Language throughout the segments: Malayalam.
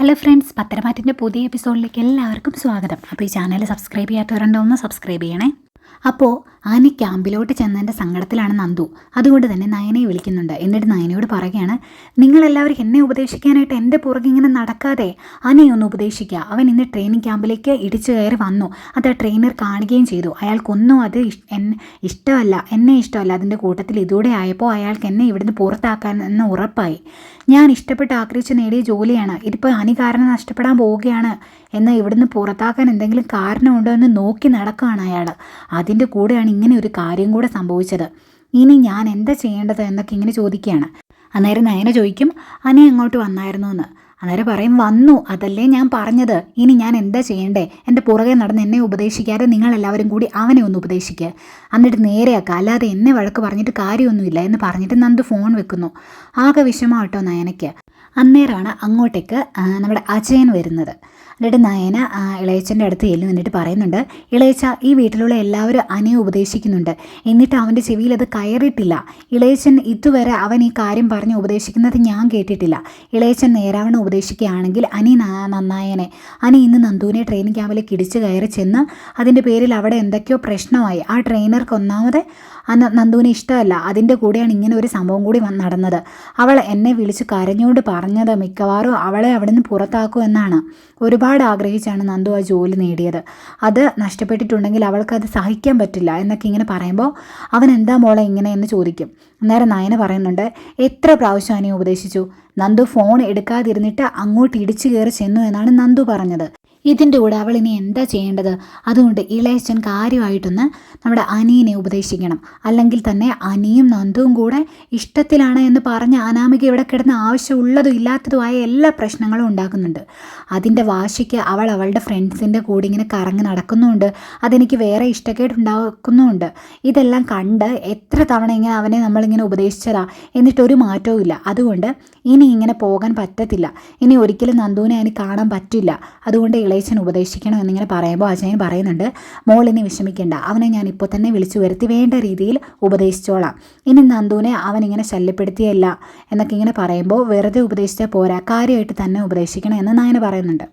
ഹലോ ഫ്രണ്ട്സ് പത്തരമാറ്റിന്റെ പുതിയ എപ്പിസോഡിലേക്ക് എല്ലാവർക്കും സ്വാഗതം. അപ്പോൾ ഈ ചാനൽ സബ്സ്ക്രൈബ് ചെയ്യാത്തവരുണ്ടോ ഒന്ന് സബ്സ്ക്രൈബ് ചെയ്യണേ. അപ്പോൾ ആനി ക്യാമ്പിലോട്ട് ചെന്നതിന്റെ സങ്കടത്തിലാണ് നന്ദു. അതുകൊണ്ട് തന്നെ നയനയെ വിളിക്കുന്നുണ്ട്. എന്നിട്ട് നയനയോട് പറയുകയാണ് നിങ്ങളെല്ലാവരും എന്നെ ഉപദേശിക്കാനായിട്ട് എന്റെ പുറകെ ഇങ്ങനെ നടക്കാതെ അനിയെ ഒന്ന് ഉപദേശിക്കുക അവൻ ഇന്ന് ട്രെയിനിങ് ക്യാമ്പിലേക്ക് ഇടിച്ചു കയറി വന്നു. അത് ആ ട്രെയിനർ കാണുകയും ചെയ്തു. അയാൾക്കൊന്നും അത് ഇഷ്ടമല്ല. എന്നെ ഇഷ്ടമല്ല. അതിന്റെ കൂട്ടത്തിൽ ഇതൂടെ ആയപ്പോൾ അയാൾക്ക് എന്നെ ഇവിടുന്ന് പുറത്താക്കാൻ എന്ന് ഉറപ്പായി. ഞാൻ ഇഷ്ടപ്പെട്ട് ആഗ്രഹിച്ച് നേടിയ ജോലിയാണ്. ഇതിപ്പോൾ അനി കാരണം നഷ്ടപ്പെടാൻ പോവുകയാണ്. എന്ന് ഇവിടുന്ന് പുറത്താക്കാൻ എന്തെങ്കിലും കാരണമുണ്ടോ എന്ന് നോക്കി നടക്കുകയാണ് അയാൾ അതിന്റെ കൂടെയാണ് ഇങ്ങനെ ഒരു കാര്യം കൂടെ സംഭവിച്ചത്. ഇനി ഞാൻ എന്താ ചെയ്യേണ്ടത് എന്നൊക്കെ ഇങ്ങനെ ചോദിക്കുകയാണ്. അന്നേരം നയന ചോദിക്കും അനേ അങ്ങോട്ട് വന്നായിരുന്നു എന്ന്? അന്നേരം പറയും വന്നു അതല്ലേ ഞാൻ പറഞ്ഞത്. ഇനി ഞാൻ എന്താ ചെയ്യണ്ടേ? എന്റെ പുറകെ നടന്ന് എന്നെ ഉപദേശിക്കാതെ നിങ്ങളെല്ലാവരും കൂടി അവനെ ഒന്ന് ഉപദേശിക്കുക എന്നിട്ട് നേരെയാക്കുക അല്ലാതെ എന്നെ വഴക്ക് പറഞ്ഞിട്ട് കാര്യമൊന്നുമില്ല എന്ന് പറഞ്ഞിട്ട് നന്ദു ഫോൺ വെക്കുന്നു. ആകെ വിഷമാട്ടോ നയനയ്ക്ക്. അന്നേരമാണ് അങ്ങോട്ടേക്ക് നമ്മുടെ അജയൻ വരുന്നത്. എന്നിട്ട് നയന ഇളയച്ചന്റെ അടുത്ത് ചെല്ലും എന്നിട്ട് പറയുന്നുണ്ട് ഇളയച്ച ഈ വീട്ടിലുള്ള എല്ലാവരും അനയെ ഉപദേശിക്കുന്നുണ്ട്. എന്നിട്ട് അവന്റെ ചെവിയിൽ അത് കയറിയിട്ടില്ല. ഇളയച്ചൻ ഇതുവരെ അവൻ ഈ കാര്യം പറഞ്ഞ് ഉപദേശിക്കുന്നത് ഞാൻ കേട്ടിട്ടില്ല. ഇളയച്ചൻ നേരാവണ ഉപദേശിക്കുകയാണെങ്കിൽ അനി നന്നായനെ. അനി ഇന്ന് നന്ദുവിനെ ട്രെയിനിങ് ക്യാമ്പിലേക്ക് ഇടിച്ച് കയറി ചെന്ന് അതിന്റെ പേരിൽ അവിടെ എന്തൊക്കെയോ പ്രശ്നമായി. ആ ട്രെയിനർക്ക് ഒന്നാമത് നന്ദുവിന് ഇഷ്ടമല്ല. അതിന്റെ കൂടെയാണ് ഇങ്ങനെ ഒരു സംഭവം കൂടി നടന്നത്. അവൾ എന്നെ വിളിച്ച് കരഞ്ഞുകൊണ്ട് പറഞ്ഞത് മിക്കവാറും അവളെ അവിടെ നിന്ന് പുറത്താക്കൂ എന്നാണ്. ഒരുപാട് ആഗ്രഹിച്ചാണ് നന്ദു ആ ജോലി നേടിയത്. അത് നഷ്ടപ്പെട്ടിട്ടുണ്ടെങ്കിൽ അവൾക്കത് സഹിക്കാൻ പറ്റില്ല എന്നൊക്കെ ഇങ്ങനെ പറയുമ്പോൾ അവൻ എന്താ മോളെ ഇങ്ങനെ? എന്ന് ചോദിക്കും. അന്നേരം നയന പറയുന്നുണ്ട് എത്ര പ്രാവശ്യം അനി ഉപദേശിച്ചു? നന്ദു ഫോൺ എടുക്കാതിരുന്നിട്ട് അങ്ങോട്ട് ഇടിച്ചു കയറി ചെന്നു എന്നാണ് നന്ദു പറഞ്ഞത്. ഇതിന്റെ കൂടെ അവൾ ഇനി എന്താ ചെയ്യേണ്ടത്? അതുകൊണ്ട് ഇളയച്ചൻ കാര്യമായിട്ടൊന്ന് നമ്മുടെ അനിയനെ ഉപദേശിക്കണം. അല്ലെങ്കിൽ തന്നെ അനിയും നന്ദുവും കൂടെ ഇഷ്ടത്തിലാണ് എന്ന് പറഞ്ഞ് അനാമിക ഇവിടെ കിടന്ന് ആവശ്യമുള്ളതും ഇല്ലാത്തതുമായ എല്ലാ പ്രശ്നങ്ങളും ഉണ്ടാക്കുന്നുണ്ട്. അതിന്റെ വാശിക്ക് അവൾ അവളുടെ ഫ്രണ്ട്സിന്റെ കൂടെ ഇങ്ങനെ കറങ്ങി നടക്കുന്നുമുണ്ട് അതെനിക്ക് വേറെ ഇഷ്ടക്കേടുണ്ടാക്കുന്നുമുണ്ട്. ഇതെല്ലാം കണ്ട് എത്ര തവണ ഇങ്ങനെ അവനെ നമ്മളിങ്ങനെ ഉപദേശിച്ചതാ? എന്നിട്ടൊരു മാറ്റവും ഇല്ല. അതുകൊണ്ട് ഇനി ഇങ്ങനെ പോകാൻ പറ്റത്തില്ല. ഇനി ഒരിക്കലും നന്ദുവിനെ അതിന് കാണാൻ പറ്റില്ല. അതുകൊണ്ട് ഇളയച്ചൻ ഉപദേശിക്കണം എന്നിങ്ങനെ പറയുമ്പോൾ അജയൻ പറയുന്നുണ്ട് മോളിനെ വിഷമിക്കേണ്ട അവനെ ഞാൻ ഇപ്പോൾ തന്നെ വിളിച്ചു വരുത്തി വേണ്ട രീതിയിൽ ഉപദേശിച്ചോളാം. ഇനി നന്ദുവിനെ അവൻ ഇങ്ങനെ ശല്യപ്പെടുത്തിയല്ല എന്നൊക്കെ ഇങ്ങനെ പറയുമ്പോൾ വെറുതെ ഉപദേശിച്ചാൽ പോരാ കാര്യമായിട്ട് തന്നെ ഉപദേശിക്കണം എന്ന് നായന പറയുന്നുണ്ട്.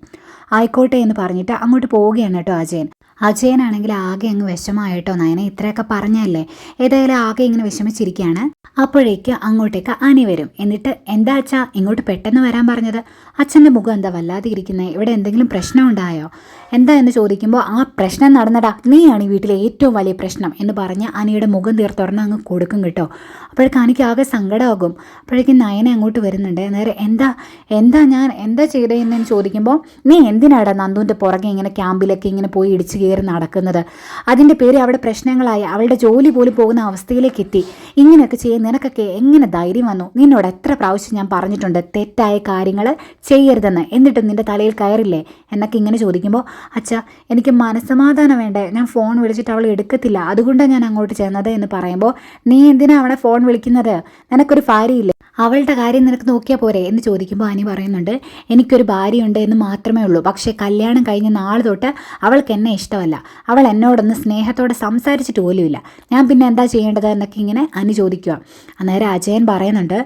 ആയിക്കോട്ടെ എന്ന് പറഞ്ഞിട്ട് അങ്ങോട്ട് പോവുകയാണ് കേട്ടോ അജയൻ. അജയനാണെങ്കിൽ ആകെ അങ്ങ് വിഷമായിട്ടോ നയന? ഇത്രയൊക്കെ പറഞ്ഞല്ലേ? ഏതായാലും ആകെ ഇങ്ങനെ വിഷമിച്ചിരിക്കുകയാണ്. അപ്പോഴേക്ക് അങ്ങോട്ടേക്ക് അനി വരും. എന്നിട്ട് എന്താ അച്ഛാ? ഇങ്ങോട്ട് പെട്ടെന്ന് വരാൻ പറഞ്ഞത്? അച്ഛന്റെ മുഖം എന്താ വല്ലാതെ ഇരിക്കുന്നത് ഇവിടെ എന്തെങ്കിലും പ്രശ്നം ഉണ്ടായോ? എന്താ? എന്ന് ചോദിക്കുമ്പോൾ ആ പ്രശ്നം നടന്നടാ. നീയാണ് ഈ വീട്ടിലെ ഏറ്റവും വലിയ പ്രശ്നം. എന്ന് പറഞ്ഞ് അനിയുടെ മുഖം തീർത്തുറന്ന് അങ്ങ് കൊടുക്കും കേട്ടോ. അപ്പോഴേക്ക് അനിക്ക് ആകെ സങ്കടമാകും അപ്പോഴേക്കും നയനെ അങ്ങോട്ട് വരുന്നുണ്ട്. നേരെ എന്താ? എന്താ ഞാൻ? എന്താ ചെയ്തതെന്ന് ചോദിക്കുമ്പോൾ നീ എന്തിനാടാ നന്ദുവിന്റെ പുറകെ ഇങ്ങനെ ക്യാമ്പിലൊക്കെ ഇങ്ങനെ പോയി ഇടിച്ചു കയറി നടക്കുന്നത്. അതിന്റെ പേര് അവിടെ പ്രശ്നങ്ങളായി. അവളുടെ ജോലി പോലും പോകുന്ന അവസ്ഥയിലേക്ക് എത്തി. ഇങ്ങനെയൊക്കെ ചെയ്യാൻ നിനക്കൊക്കെ എങ്ങനെ ധൈര്യം വന്നു? നിന്നോട് എത്ര പ്രാവശ്യം ഞാൻ പറഞ്ഞിട്ടുണ്ട് തെറ്റായ കാര്യങ്ങൾ ചെയ്യരുതെന്ന്. എന്നിട്ടും നിന്റെ തലയിൽ കയറില്ലേ? എന്നൊക്കെ ഇങ്ങനെ ചോദിക്കുമ്പോൾ അച്ഛ എനിക്ക് മനസ്സമാധാനം വേണ്ടേ? ഞാൻ ഫോൺ വിളിച്ചിട്ട് അവൾ എടുക്കത്തില്ല. അതുകൊണ്ടാണ് ഞാൻ അങ്ങോട്ട് ചെന്നത് എന്ന് പറയുമ്പോൾ നീ എന്തിനാണ് അവളെ ഫോൺ വിളിക്കുന്നത്? നിനക്കൊരു ഭാര്യയില്ലേ? അവളുടെ കാര്യം നിനക്ക് നോക്കിയാൽ പോരെ? എന്ന് ചോദിക്കുമ്പോൾ അനി പറയുന്നുണ്ട് എനിക്കൊരു ഭാര്യയുണ്ട് എന്ന് മാത്രമേ ഉള്ളൂ. പക്ഷേ കല്യാണം കഴിഞ്ഞ നാൾ തൊട്ട് അവൾക്ക് എന്നെ ഇഷ്ടമല്ല. അവൾ എന്നോടൊന്ന് സ്നേഹത്തോടെ സംസാരിച്ചിട്ട് പോലുമില്ല. ഞാൻ പിന്നെ എന്താ ചെയ്യേണ്ടത് എന്നൊക്കെ ഇങ്ങനെ അനുചോദിക്കുക അന്നേരം അജയൻ പറയുന്നുണ്ട്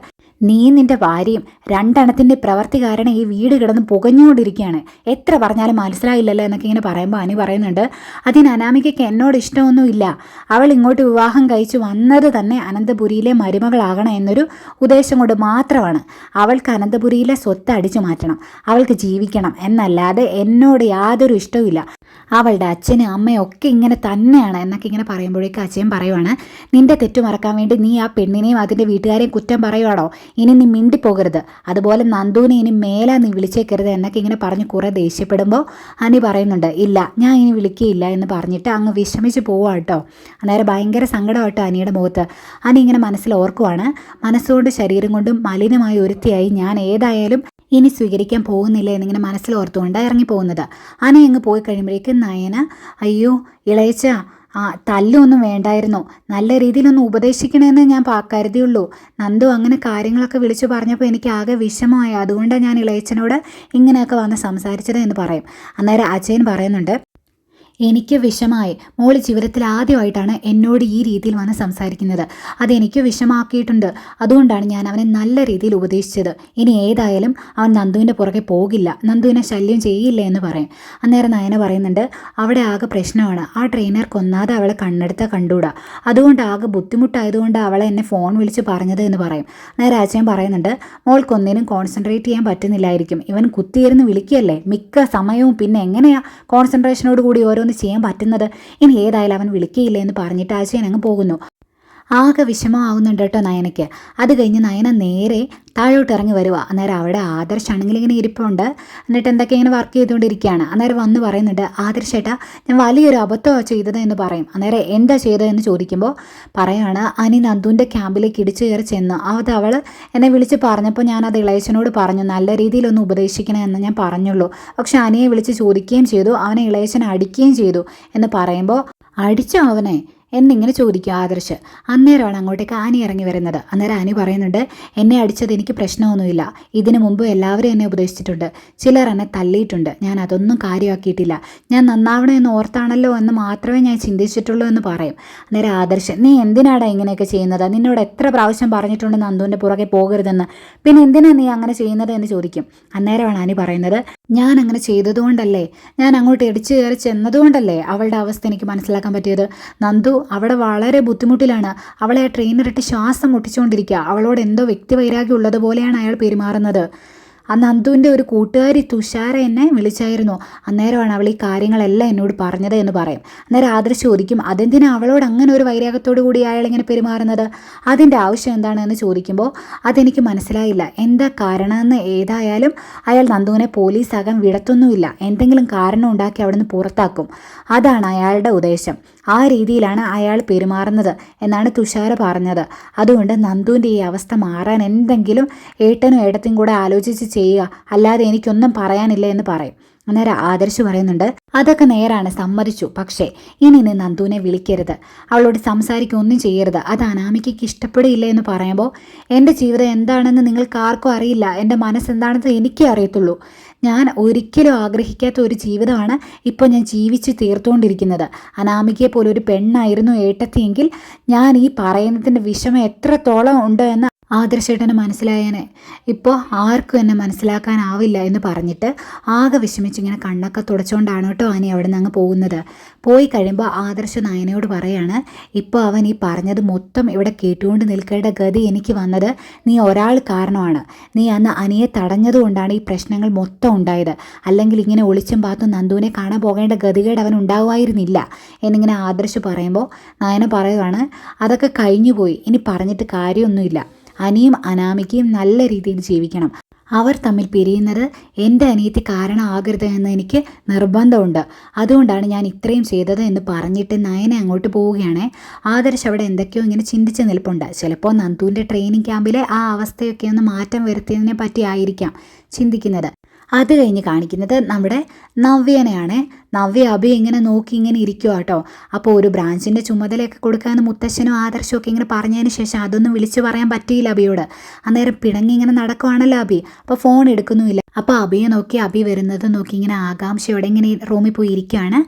നീ നിന്റെ ഭാര്യയും രണ്ടെണ്ണത്തിന്റെ പ്രവൃത്തി കാരണം ഈ വീട് കിടന്ന് പുകഞ്ഞുകൊണ്ടിരിക്കുകയാണ്. എത്ര പറഞ്ഞാലും മനസ്സിലായില്ലല്ലോ എന്നൊക്കെ ഇങ്ങനെ പറയുമ്പോൾ അനി പറയുന്നുണ്ട്. അതിന് അനാമികയ്ക്ക് എന്നോട് ഇഷ്ടമൊന്നുമില്ല. അവൾ ഇങ്ങോട്ട് വിവാഹം കഴിച്ചു വന്നത് തന്നെ അനന്തപുരിയിലെ മരുമകളാകണം എന്നൊരു ഉദ്ദേശം കൊണ്ട് മാത്രമാണ്. അവൾക്ക് അനന്തപുരിയിലെ സ്വത്ത് അടിച്ചു മാറ്റണം. അവൾക്ക് ജീവിക്കണം. എന്നല്ലാതെ എന്നോട് യാതൊരു ഇഷ്ടവുമില്ല. അവളുടെ അച്ഛനും അമ്മയും ഒക്കെ ഇങ്ങനെ തന്നെയാണ് എന്നൊക്കെ ഇങ്ങനെ പറയുമ്പോഴേക്കും അച്ഛൻ പറയുവാണ് നിന്റെ തെറ്റു മറക്കാൻ വേണ്ടി നീ ആ പെണ്ണിനെയും അതിന്റെ വീട്ടുകാരെയും കുറ്റം പറയുവാണോ? ഇനി നീ മിണ്ടിപ്പോകരുത് അതുപോലെ നന്ദുവിനെ ഇനി മേലാ നീ വിളിച്ചേക്കരുത് എന്നൊക്കെ ഇങ്ങനെ പറഞ്ഞ് കുറേ ദേഷ്യപ്പെടുമ്പോൾ അനി പറയുന്നുണ്ട് ഇല്ല ഞാൻ ഇനി വിളിക്കുകയില്ല എന്ന് പറഞ്ഞിട്ട് അങ്ങ് വിഷമിച്ച് പോവാട്ടോ അന്നേരം ഭയങ്കര സങ്കടമായിട്ടോ അനിയുടെ മുഖത്ത്. അനി ഇങ്ങനെ മനസ്സിൽ ഓർക്കുവാണ് മനസ്സുകൊണ്ട് ശരീരം കൊണ്ടും മലിനമായി ഒരുത്തിയായി ഞാൻ ഏതായാലും ഇനി സ്വീകരിക്കാൻ പോകുന്നില്ല എന്നിങ്ങനെ മനസ്സിൽ ഓർത്തുകൊണ്ട് ഇറങ്ങി പോകുന്നത് അനി അങ്ങ് പോയി കഴിയുമ്പോഴേക്കും നയന അയ്യോ ഇളയച്ച ആ തല്ലൊന്നും വേണ്ടായിരുന്നു. നല്ല രീതിയിലൊന്ന് ഉപദേശിക്കണമെന്ന് ഞാൻ കരുതിയുള്ളൂ. നന്ദു അങ്ങനെ കാര്യങ്ങളൊക്കെ വിളിച്ചു പറഞ്ഞപ്പോൾ എനിക്ക് ആകെ വിഷമമായി. അതുകൊണ്ടാണ് ഞാൻ ഇളയച്ചനോട് ഇങ്ങനെയൊക്കെ വന്ന് സംസാരിച്ചത് എന്ന് പറയും. അന്നേരം അജയൻ പറയുന്നുണ്ട് എനിക്ക് വിഷമായി. മോൾ ജീവിതത്തിൽ ആദ്യമായിട്ടാണ് എന്നോട് ഈ രീതിയിൽ വന്ന് സംസാരിക്കുന്നത്. അതെനിക്ക് വിഷമാക്കിയിട്ടുണ്ട്. അതുകൊണ്ടാണ് ഞാൻ അവനെ നല്ല രീതിയിൽ ഉപദേശിച്ചത്. ഇനി ഏതായാലും അവൻ നന്ദുവിന്റെ പുറകെ പോകില്ല. നന്ദുവിനെ ശല്യം ചെയ്യില്ല എന്ന് പറയും. അന്നേരം നയന പറയുന്നുണ്ട് അവിടെ ആകെ പ്രശ്നമാണ്. ആ ട്രെയിനർ കൊന്നാതെ അവളെ കണ്ണെടുത്ത കണ്ടുകൂടാ അതുകൊണ്ട് ആകെ ബുദ്ധിമുട്ടായതുകൊണ്ട് അവളെ എന്നെ ഫോൺ വിളിച്ച് പറഞ്ഞത് എന്ന് പറയും. നേരെ അച്ഛൻ പറയുന്നുണ്ട് മോൾക്കൊന്നിനും കോൺസെൻട്രേറ്റ് ചെയ്യാൻ പറ്റുന്നില്ലായിരിക്കും. ഇവൻ കുത്തിയിരുന്ന് വിളിക്കുകയല്ലേ മിക്ക സമയവും പിന്നെ എങ്ങനെയാ? കോൺസെൻട്രേഷനോട് കൂടി ഓരോന്ന് ചെയ്യാൻ പറ്റുന്നത്? ഇനി ഏതായാലും അവൻ വിളിക്കുകയില്ല എന്ന് പറഞ്ഞിട്ട് അജയൻ അങ്ങ് പോകുന്നു. ആകെ വിഷമമാവുന്നുണ്ട് കേട്ടോ നയനയ്ക്ക്. അത് കഴിഞ്ഞ് നയന നേരെ താഴോട്ട് ഇറങ്ങി വരുക അന്നേരം അവിടെ ആദർശാണെങ്കിൽ ഇങ്ങനെ ഇരിപ്പുണ്ട്. എന്നിട്ട് എന്തൊക്കെ ഇങ്ങനെ വർക്ക് ചെയ്തുകൊണ്ടിരിക്കുകയാണ്. അന്നേരം വന്ന് പറയുന്നുണ്ട് ആദർശേട്ടാ ഞാൻ വലിയൊരു അബദ്ധമാണ് ചെയ്തത് എന്ന് പറയും. അന്നേരം എന്താ ചെയ്തതെന്ന് ചോദിക്കുമ്പോൾ പറയാണ് അനി നന്ദുവിന്റെ ക്യാമ്പിലേക്ക് ഇടിച്ചു കയറി ചെന്ന് അത് അവൾ എന്നെ വിളിച്ച് പറഞ്ഞപ്പോൾ ഞാൻ അത് ഇളയച്ചനോട് പറഞ്ഞു നല്ല രീതിയിലൊന്ന് ഉപദേശിക്കണമെന്ന് ഞാൻ പറഞ്ഞുള്ളൂ. പക്ഷെ അനിയെ വിളിച്ച് ചോദിക്കുകയും ചെയ്തു അവനെ ഇളയച്ചനെ അടിക്കുകയും ചെയ്തു എന്ന് പറയുമ്പോൾ അടിച്ചോ അവനെ? എന്നിങ്ങനെ ചോദിക്കും ആദർശ്. അന്നേരമാണ് അങ്ങോട്ടേക്ക് ആനി ഇറങ്ങി വരുന്നത്. അന്നേരം ആനി പറയുന്നുണ്ട് എന്നെ അടിച്ചത് എനിക്ക് പ്രശ്നമൊന്നുമില്ല. ഇതിനു മുമ്പ് എല്ലാവരും എന്നെ ഉപദേശിച്ചിട്ടുണ്ട്. ചിലർ എന്നെ തള്ളിയിട്ടുണ്ട്. ഞാൻ അതൊന്നും കാര്യമാക്കിയിട്ടില്ല. ഞാൻ നന്നാവണമെന്ന് ഓർത്താണല്ലോ എന്ന് മാത്രമേ ഞാൻ ചിന്തിച്ചിട്ടുള്ളൂ എന്ന് പറയും. അന്നേരം ആദർശ് നീ എന്തിനാടാ ഇങ്ങനെയൊക്കെ ചെയ്യുന്നത്? നിന്നോട് എത്ര പ്രാവശ്യം പറഞ്ഞിട്ടുണ്ട് നന്ദുവിന്റെ പുറകെ പോകരുതെന്ന്. പിന്നെ എന്തിനാണ് നീ അങ്ങനെ ചെയ്യുന്നത്? എന്ന് ചോദിക്കും. അന്നേരമാണ് ആനി പറയുന്നത് ഞാൻ അങ്ങനെ ചെയ്തതുകൊണ്ടല്ലേ? ഞാൻ അങ്ങോട്ട് ഇടിച്ചു കയറി ചെന്നതുകൊണ്ടല്ലേ അവളുടെ അവസ്ഥ എനിക്ക് മനസ്സിലാക്കാൻ പറ്റിയത്? നന്ദു അവിടെ വളരെ ബുദ്ധിമുട്ടിലാണ്. അവളെ ആ ട്രെയിനിലിട്ട് ശ്വാസം മുട്ടിച്ചുകൊണ്ടിരിക്കുക. അവളോട് എന്തോ വ്യക്തിവൈരാഗ്യം ഉള്ളതുപോലെയാണ് അയാൾ പെരുമാറുന്നത്. ആ നന്ദുവിന്റെ ഒരു കൂട്ടുകാരി തുഷാര എന്നെ വിളിച്ചായിരുന്നു. അന്നേരമാണ് അവൾ ഈ കാര്യങ്ങളെല്ലാം എന്നോട് പറഞ്ഞത് എന്ന് പറയും. അന്നേരം ആദർശ് ചോദിക്കും അതെന്തിനാ അവളോട് അങ്ങനെ ഒരു വൈരാഗ്യത്തോടു കൂടി അയാൾ ഇങ്ങനെ പെരുമാറുന്നത്? അതിന്റെ ആവശ്യം എന്താണെന്ന് ചോദിക്കുമ്പോൾ അതെനിക്ക് മനസ്സിലായില്ല. എന്താ കാരണമെന്ന് ഏതായാലും അയാൾ നന്ദുവിനെ പോലീസാകാൻ വിടത്തൊന്നുമില്ല. എന്തെങ്കിലും കാരണം ഉണ്ടാക്കി അവിടുന്ന് പുറത്താക്കും. അതാണ് അയാളുടെ ഉദ്ദേശം. ആ രീതിയിലാണ് അയാൾ പെരുമാറുന്നത് എന്നാണ് തുഷാര പറഞ്ഞത്. അതുകൊണ്ട് നന്ദുവിന്റെ ഈ അവസ്ഥ മാറാൻ എന്തെങ്കിലും ഏട്ടനും ഏട്ടത്തിയും കൂടെ ആലോചിച്ച് ചെയ്യുക. അല്ലാതെ എനിക്കൊന്നും പറയാനില്ല എന്ന് പറയും. അന്നേരം ആദർശ് പറയുന്നുണ്ട് അതൊക്കെ നേരാണ് സമ്മതിച്ചു. പക്ഷേ ഇനി നീ നന്ദുവിനെ വിളിക്കരുത്. അവളോട് സംസാരിക്കൊന്നും ചെയ്യരുത്. അത് അനാമികയ്ക്ക് ഇഷ്ടപ്പെടില്ല എന്ന് പറയുമ്പോൾ എന്റെ ജീവിതം എന്താണെന്ന് നിങ്ങൾക്ക് ആർക്കും അറിയില്ല. എന്റെ മനസ്സെന്താണെന്ന് എനിക്കേ അറിയത്തുള്ളൂ. ഞാൻ ഒരിക്കലും ആഗ്രഹിക്കാത്ത ഒരു ജീവിതമാണ് ഇപ്പോൾ ഞാൻ ജീവിച്ച് തീർത്തുകൊണ്ടിരിക്കുന്നത്. അനാമികയെ പോലെ ഒരു പെണ്ണായിരുന്നു ഏട്ടത്തിയെങ്കിൽ ഞാൻ ഈ പറയുന്നതിന്റെ വിഷമം എത്രത്തോളം ഉണ്ട് എന്ന് ആദർശേട്ടന് മനസ്സിലായേനെ. ഇപ്പോൾ ആർക്കും എന്നെ മനസ്സിലാക്കാനാവില്ല എന്ന് പറഞ്ഞിട്ട് ആകെ വിഷമിച്ച് ഇങ്ങനെ കണ്ണൊക്കെ തുടച്ചുകൊണ്ടാണ് കേട്ടോ അനി അവിടെ നിന്ന് അങ്ങ് പോകുന്നത്. പോയി കഴിയുമ്പോൾ ആദർശ നായനയോട് പറയാണ് ഇപ്പോൾ അവൻ ഈ പറഞ്ഞത് മൊത്തം ഇവിടെ കേട്ടുകൊണ്ട് നിൽക്കേണ്ട ഗതി എനിക്ക് വന്നത് നീ ഒരാൾ കാരണമാണ്. നീ അന്ന് അനിയെ തടഞ്ഞതുകൊണ്ടാണ് ഈ പ്രശ്നങ്ങൾ മൊത്തം ഉണ്ടായത്. അല്ലെങ്കിൽ ഇങ്ങനെ ഒളിച്ചും പാത്തും നന്ദുവിനെ കാണാൻ പോകേണ്ട ഗതികേട് അവൻ ഉണ്ടാവുമായിരുന്നില്ല എന്നിങ്ങനെ ആദർശ് പറയുമ്പോൾ നായന പറയുവാണ് അതൊക്കെ കഴിഞ്ഞുപോയി. ഇനി പറഞ്ഞിട്ട് കാര്യമൊന്നുമില്ല. അനിയും അനാമികയും നല്ല രീതിയിൽ ജീവിക്കണം. അവർ തമ്മിൽ പിരിയുന്നത് എന്റെ അനിയത്തി കാരണമാകരുത് എന്ന് എനിക്ക് നിർബന്ധമുണ്ട്. അതുകൊണ്ടാണ് ഞാൻ ഇത്രയും ചെയ്തത് എന്ന് പറഞ്ഞിട്ട് നയനെ അങ്ങോട്ട് പോവുകയാണ്. ആദർശ് അവിടെ എന്തൊക്കെയോ ഇങ്ങനെ ചിന്തിച്ച് നിൽപ്പുണ്ട്. ചിലപ്പോൾ നന്ദുവിന്റെ ട്രെയിനിങ് ക്യാമ്പിലെ ആ അവസ്ഥയൊക്കെ ഒന്ന് മാറ്റം വരുത്തിയതിനെ പറ്റി ആയിരിക്കാം ചിന്തിക്കുന്നത്. അത് കഴിഞ്ഞ് കാണിക്കുന്നത് നമ്മുടെ നവ്യനെയാണ്. നവ്യ അഭി ഇങ്ങനെ നോക്കി ഇങ്ങനെ ഇരിക്കുക കേട്ടോ അപ്പോൾ ഒരു ബ്രാഞ്ചിന്റെ ചുമതലയൊക്കെ കൊടുക്കാമെന്ന് മുത്തശ്ശനും ആദർശവും ഒക്കെ ഇങ്ങനെ പറഞ്ഞതിന് ശേഷം അതൊന്നും വിളിച്ചു പറയാൻ പറ്റിയില്ല അബിയോട് അന്നേരം പിണങ്ങി ഇങ്ങനെ നടക്കുവാണല്ലോ അബി അപ്പോൾ ഫോൺ എടുക്കുന്നുമില്ല. അപ്പോൾ അബിയെ നോക്കി അബി വരുന്നത് നോക്കി ഇങ്ങനെ ആകാംക്ഷയോടെ ഇങ്ങനെ റൂമിൽ പോയി ഇരിക്കുകയാണ്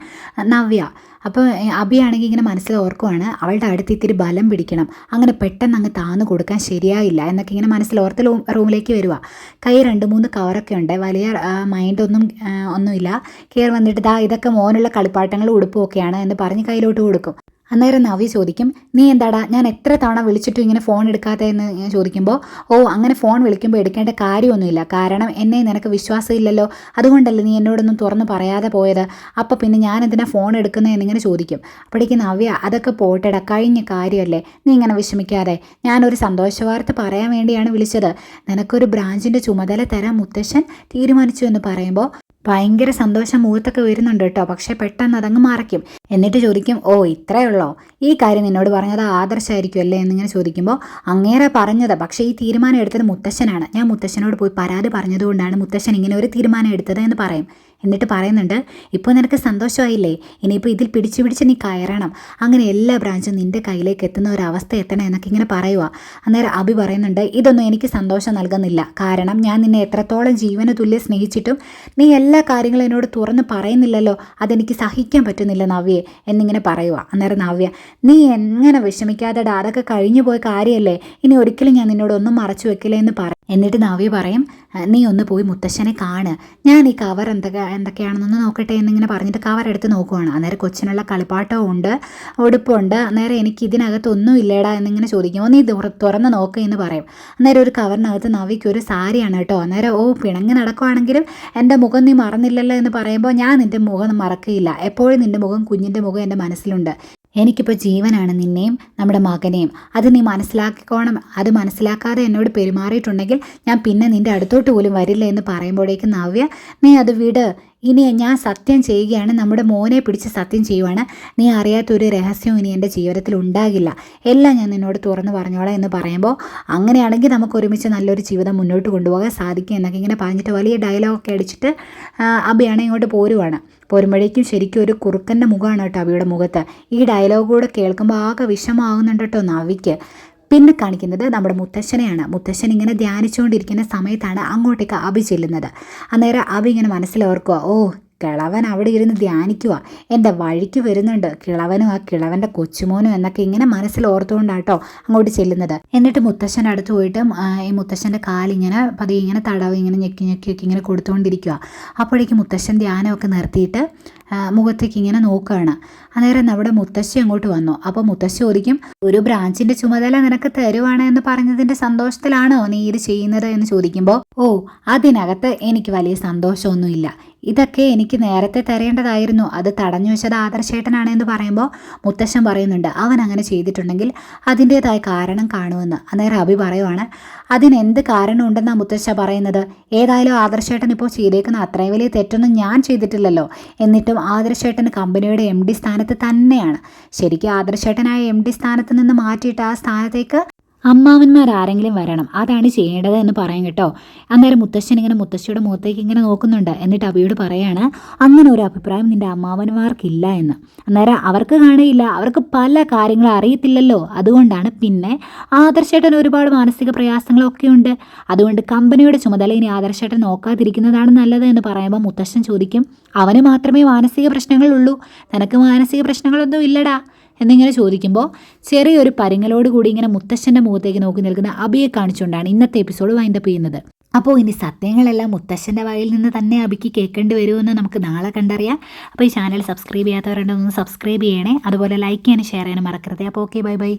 നവ്യ. അപ്പോൾ അബിയാണെങ്കിൽ ഇങ്ങനെ മനസ്സിൽ ഓർക്കുവാണ് അവളുടെ അടുത്ത് ഇത്തിരി ബലം പിടിക്കണം. അങ്ങനെ പെട്ടെന്ന് അങ്ങ് താന്ന് കൊടുക്കാൻ ശരിയായില്ല എന്നൊക്കെ ഇങ്ങനെ മനസ്സിൽ ഓർത്ത് റൂമിലേക്ക് വരിക കൈ രണ്ട് മൂന്ന് കവറൊക്കെ ഉണ്ട്. വലിയ മൈൻഡൊന്നും ഒന്നുമില്ല. കയറി വന്നിട്ട് ദാ ഇതൊക്കെ മോനുള്ള കളിപ്പാട്ടങ്ങളും ഉടുപ്പും ഒക്കെയാണ് എന്ന് പറഞ്ഞ് കയ്യിലോട്ട് കൊടുക്കും. അന്നേരം നവി ചോദിക്കും നീ എന്താടാ? ഞാൻ എത്ര തവണ വിളിച്ചിട്ടും ഇങ്ങനെ ഫോൺ എടുക്കാത്തതെന്ന് ഞാൻ ചോദിക്കുമ്പോൾ ഓ അങ്ങനെ ഫോൺ വിളിക്കുമ്പോൾ എടുക്കേണ്ട കാര്യമൊന്നുമില്ല. കാരണം എന്നെ നിനക്ക് വിശ്വാസമില്ലല്ലോ. അതുകൊണ്ടല്ലേ നീ എന്നോടൊന്നും തുറന്ന് പറയാതെ പോയത്? അപ്പോൾ പിന്നെ ഞാൻ എന്തിനാ ഫോൺ എടുക്കുന്നത് എന്നിങ്ങനെ ചോദിക്കും. അപ്പോഴേക്കും നവ്യ അതൊക്കെ പോട്ടെടാ കഴിഞ്ഞ കാര്യമല്ലേ. നീ ഇങ്ങനെ വിഷമിക്കാതെ. ഞാനൊരു സന്തോഷ വാർത്ത പറയാൻ വേണ്ടിയാണ് വിളിച്ചത്. നിനക്കൊരു ബ്രാഞ്ചിന്റെ ചുമതല തരാൻ മുത്തശ്ശൻ തീരുമാനിച്ചു എന്ന് പറയുമ്പോൾ ഭയങ്കര സന്തോഷം മുഖത്തൊക്കെ വരുന്നുണ്ട് കേട്ടോ. പക്ഷേ പെട്ടെന്ന് അതങ്ങ് മറയ്ക്കും. എന്നിട്ട് ചോദിക്കും ഓ ഇത്രയേ ഉള്ളോ ഈ കാര്യം നിന്നോട് പറഞ്ഞത് ആദർശമായിരിക്കും അല്ലേ? എന്നിങ്ങനെ ചോദിക്കുമ്പോൾ അങ്ങേറെ പറഞ്ഞത്. പക്ഷേ ഈ തീരുമാനം എടുത്തത് മുത്തശ്ശനാണ്. ഞാൻ മുത്തശ്ശനോട് പോയി പരാതി പറഞ്ഞതുകൊണ്ടാണ് മുത്തശ്ശൻ ഇങ്ങനെ ഒരു തീരുമാനം എടുത്തത് എന്ന് പറയും. എന്നിട്ട് പറയുന്നുണ്ട് ഇപ്പോൾ നിനക്ക് സന്തോഷമായില്ലേ? ഇനിയിപ്പോൾ ഇതിൽ പിടിച്ചു പിടിച്ച് നീ കയറണം. അങ്ങനെ എല്ലാ ബ്രാഞ്ചും നിന്റെ കയ്യിലേക്ക് എത്തുന്ന ഒരു അവസ്ഥ എത്തണം എന്നൊക്കെ ഇങ്ങനെ പറയുക അന്നേരം അഭി പറയുന്നുണ്ട് ഇതൊന്നും എനിക്ക് സന്തോഷം നൽകുന്നില്ല. കാരണം ഞാൻ നിന്നെ എത്രത്തോളം ജീവന തുല്യം സ്നേഹിച്ചിട്ടും നീ എല്ലാ കാര്യങ്ങളും എന്നോട് തുറന്ന് പറയുന്നില്ലല്ലോ. അതെനിക്ക് സഹിക്കാൻ പറ്റുന്നില്ല നവ്യെ എന്നിങ്ങനെ പറയുക അന്നേരം നവ്യ നീ എങ്ങനെ വിഷമിക്കാതെടാ? അതൊക്കെ കഴിഞ്ഞു പോയ കാര്യമല്ലേ ഇനി ഒരിക്കലും ഞാൻ നിന്നോട് ഒന്നും മറച്ചു വെക്കില്ല? എന്ന് പറയും എന്നിട്ട് നവ്യ പറയും നീ ഒന്ന് പോയി മുത്തശ്ശനെ കാണ്. ഞാൻ ഈ കവർ എന്തൊക്കെ എന്തൊക്കെയാണെന്നൊന്ന് നോക്കട്ടെ എന്നിങ്ങനെ പറഞ്ഞിട്ട് കവർ എടുത്ത് നോക്കുവാണ്. അന്നേരം കൊച്ചിനുള്ള കളിപ്പാട്ടവും ഉണ്ട് ഉടുപ്പുണ്ട്. അന്നേരം എനിക്ക് ഇതിനകത്ത് ഒന്നും ഇല്ലേടാ എന്നിങ്ങനെ ചോദിക്കും. നീ ഈ തുറന്ന് നോക്ക് എന്ന് പറയും. അന്നേരം ഒരു കവറിനകത്ത് നവിക്ക് ഒരു സാരിയാണ് കേട്ടോ. അന്നേരം ഓ പിണങ്ങി നടക്കുവാണെങ്കിലും എന്റെ മുഖം നീ മറന്നില്ലല്ലോ എന്ന് പറയുമ്പോൾ ഞാൻ നിന്റെ മുഖം മറക്കുകയില്ല എപ്പോഴും നിന്റെ മുഖം കുഞ്ഞിന്റെ മുഖം എന്റെ മനസ്സിലുണ്ട്. എനിക്കിപ്പോൾ ജീവനാണ് നിന്നെയും നമ്മുടെ മകനെയും. അത് നീ മനസ്സിലാക്കിക്കോണം. അത് മനസ്സിലാക്കാതെ എന്നോട് പെരുമാറിയിട്ടുണ്ടെങ്കിൽ ഞാൻ പിന്നെ നിന്റെ അടുത്തോട്ട് പോലും വരില്ല എന്ന് പറയുമ്പോഴേക്കും നവ്യ നീ അത് വിട്. ഇനി ഞാൻ സത്യം ചെയ്യുകയാണ് നമ്മുടെ മോനെ പിടിച്ച് സത്യം ചെയ്യുവാണ്. നീ അറിയാത്തൊരു രഹസ്യവും ഇനി എന്റെ ജീവിതത്തിൽ ഉണ്ടാകില്ല. എല്ലാം ഞാൻ നിന്നോട് തുറന്ന് പറഞ്ഞോളാം എന്ന് പറയുമ്പോൾ അങ്ങനെയാണെങ്കിൽ നമുക്ക് ഒരുമിച്ച് നല്ലൊരു ജീവിതം മുന്നോട്ട് കൊണ്ടുപോകാൻ സാധിക്കും എന്നൊക്കെ ഇങ്ങനെ പറഞ്ഞിട്ട് വലിയ ഡയലോഗൊക്കെ അടിച്ചിട്ട് അബിയാണ് ഇങ്ങോട്ട് പോരുവാണ്. പോരുമ്പോഴേക്കും ശരിക്കും ഒരു കുറുക്കന്റെ മുഖമാണ് കേട്ടോ അബിയുടെ മുഖത്ത്. ഈ ഡയലോഗ് കൂടെ കേൾക്കുമ്പോൾ ആകെ വിഷമാവുന്നുണ്ട് കേട്ടോ നവിക്ക്. പിന്നെ കാണിക്കുന്നത് നമ്മുടെ മുത്തശ്ശനെയാണ്. മുത്തശ്ശൻ ഇങ്ങനെ ധ്യാനിച്ചുകൊണ്ടിരിക്കുന്ന സമയത്താണ് അങ്ങോട്ടേക്ക് അബി ചെല്ലുന്നത്. അന്നേരം അബി ഇങ്ങനെ മനസ്സിലോർക്കുക ഓ കിളവൻ അവിടെ ഇരുന്ന് ധ്യാനിക്കുക എന്റെ വഴിക്ക് വരുന്നുണ്ട്. കിളവനും ആ കിളവന്റെ കൊച്ചുമോനും എന്നൊക്കെ ഇങ്ങനെ മനസ്സിൽ ഓർത്തുകൊണ്ടാട്ടോ അങ്ങോട്ട് ചെല്ലുന്നത്. എന്നിട്ട് മുത്തശ്ശന്റെ അടുത്ത് പോയിട്ട് ഈ മുത്തശ്ശന്റെ കാലിങ്ങനെ പതിയെ ഇങ്ങനെ തടവ് ഇങ്ങനെ ഞെക്കി ഞെക്കിയൊക്കെ ഇങ്ങനെ കൊടുത്തുകൊണ്ടിരിക്കുക അപ്പോഴേക്കും മുത്തശ്ശൻ ധ്യാനമൊക്കെ നിർത്തിയിട്ട് മുഖത്തേക്ക് ഇങ്ങനെ നോക്കുകയാണ് അന്നേരം നമ്മുടെ മുത്തശ്ശി അങ്ങോട്ട് വന്നു. അപ്പോൾ മുത്തശ്ശി ചോദിക്കും ഒരു ബ്രാഞ്ചിന്റെ ചുമതല നിനക്ക് തരുവാണ് എന്ന് പറഞ്ഞതിന്റെ സന്തോഷത്തിലാണോ നീ ഇത് ചെയ്യുന്നത്? എന്ന് ചോദിക്കുമ്പോൾ ഓ അതിനകത്ത് എനിക്ക് വലിയ സന്തോഷമൊന്നുമില്ല. ഇതൊക്കെ എനിക്ക് നേരത്തെ തരേണ്ടതായിരുന്നു. അത് തടഞ്ഞു വെച്ചത് ആദർശേട്ടനാണ് എന്ന് പറയുമ്പോൾ മുത്തശ്ശൻ പറയുന്നുണ്ട് അവൻ അങ്ങനെ ചെയ്തിട്ടുണ്ടെങ്കിൽ അതിന്റെതായ കാരണം കാണുമെന്ന്. അന്നേരം അഭി പറയുവാണ് അതിനെന്ത് കാരണമുണ്ടെന്നാണ് മുത്തശ്ശ പറയുന്നത്? ഏതായാലും ആദർശേട്ടൻ ഇപ്പോൾ ചെയ്തേക്കുന്ന അത്രയും വലിയ തെറ്റൊന്നും ഞാൻ ചെയ്തിട്ടില്ലല്ലോ. എന്നിട്ടും ആദർശേട്ടൻ കമ്പനിയുടെ എം ഡി സ്ഥാനത്ത് തന്നെയാണ്. ശരിക്കും ആദർശേട്ടനായ എം ഡി സ്ഥാനത്ത് നിന്ന് മാറ്റിയിട്ട് ആ സ്ഥാനത്തേക്ക് അമ്മാവന്മാർ ആരെങ്കിലും വരണം. അതാണ് ചെയ്യേണ്ടത് എന്ന് പറയും കേട്ടോ. അന്നേരം മുത്തശ്ശൻ ഇങ്ങനെ മുത്തശ്ശിയുടെ മുഖത്തേക്ക് ഇങ്ങനെ നോക്കുന്നുണ്ട്. എന്നിട്ട് അബിയോട് പറയാണ് അങ്ങനെ ഒരു അഭിപ്രായം നിന്റെ അമ്മാവന്മാർക്കില്ല എന്ന്. അന്നേരം അവർക്ക് കാണുകയില്ല. അവർക്ക് പല കാര്യങ്ങളും അറിയത്തില്ലല്ലോ. അതുകൊണ്ടാണ് പിന്നെ ആദർശേട്ടൻ ഒരുപാട് മാനസിക പ്രയാസങ്ങളൊക്കെ ഉണ്ട്. അതുകൊണ്ട് കമ്പനിയുടെ ചുമതല ഇനി ആദർശേട്ടൻ നോക്കാതിരിക്കുന്നതാണ് നല്ലത് എന്ന് പറയുമ്പോൾ മുത്തശ്ശൻ ചോദിക്കും അവന് മാത്രമേ മാനസിക പ്രശ്നങ്ങളുള്ളൂ. നിനക്ക് മാനസിക പ്രശ്നങ്ങളൊന്നും ഇല്ലടാ. എന്നിങ്ങനെ ചോദിക്കുമ്പോൾ ചെറിയൊരു പരിങ്ങലോട് കൂടി ഇങ്ങനെ മുത്തശ്ശന്റെ മുഖത്തേക്ക് നോക്കി നിൽക്കുന്ന അബിയെ കാണിച്ചുകൊണ്ടാണ് ഇന്നത്തെ എപ്പിസോഡ് വൈൻഡപ്പ് ചെയ്യുന്നത്. അപ്പോൾ ഇനി സത്യങ്ങളെല്ലാം മുത്തശ്ശന്റെ വായിൽ നിന്ന് തന്നെ അബിക്ക് കേൾക്കേണ്ടി വരുമെന്ന് നമുക്ക് നാളെ കണ്ടറിയാം. അപ്പോൾ ഈ ചാനൽ സബ്സ്ക്രൈബ് ചെയ്യാത്തവരുണ്ടെന്ന് സബ്സ്ക്രൈബ് ചെയ്യണേ. അതുപോലെ ലൈക്ക് ചെയ്യാനും ഷെയർ ചെയ്യാനും മറക്കരുത്. അപ്പോൾ ഓക്കെ ബൈ ബൈ